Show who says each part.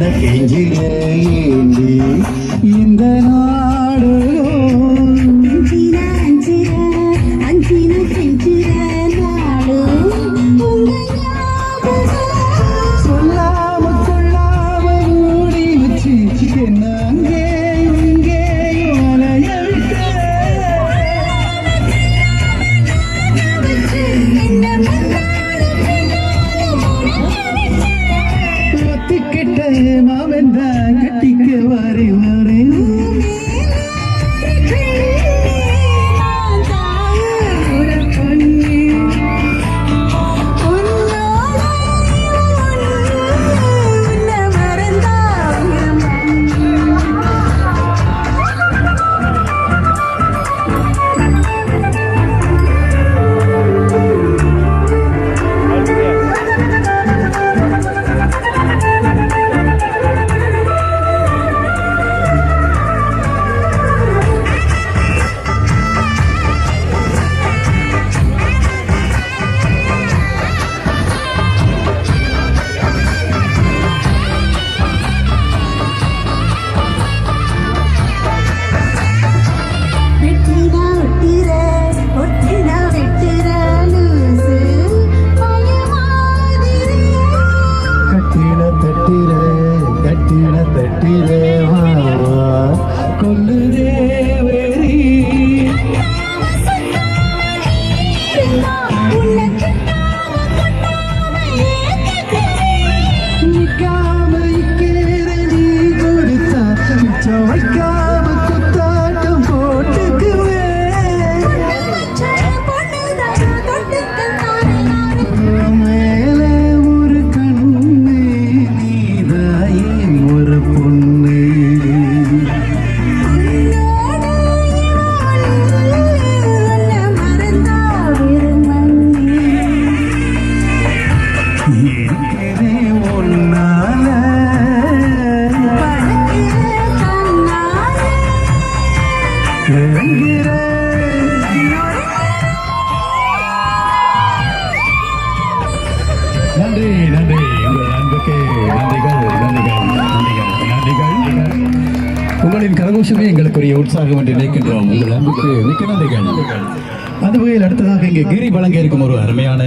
Speaker 1: இடக்கெஞ்சிலே ஏந்தி இந்த நாள் உங்களின் கரகோஷமே எங்களுக்குரிய உற்சாகம் என்று நினைக்கின்றோம். உங்கள் அன்புக்கு மிக்க நன்றி அந்த வகையில் அடுத்ததாக இங்கே கிரி வழங்க இருக்கும் ஒரு அருமையான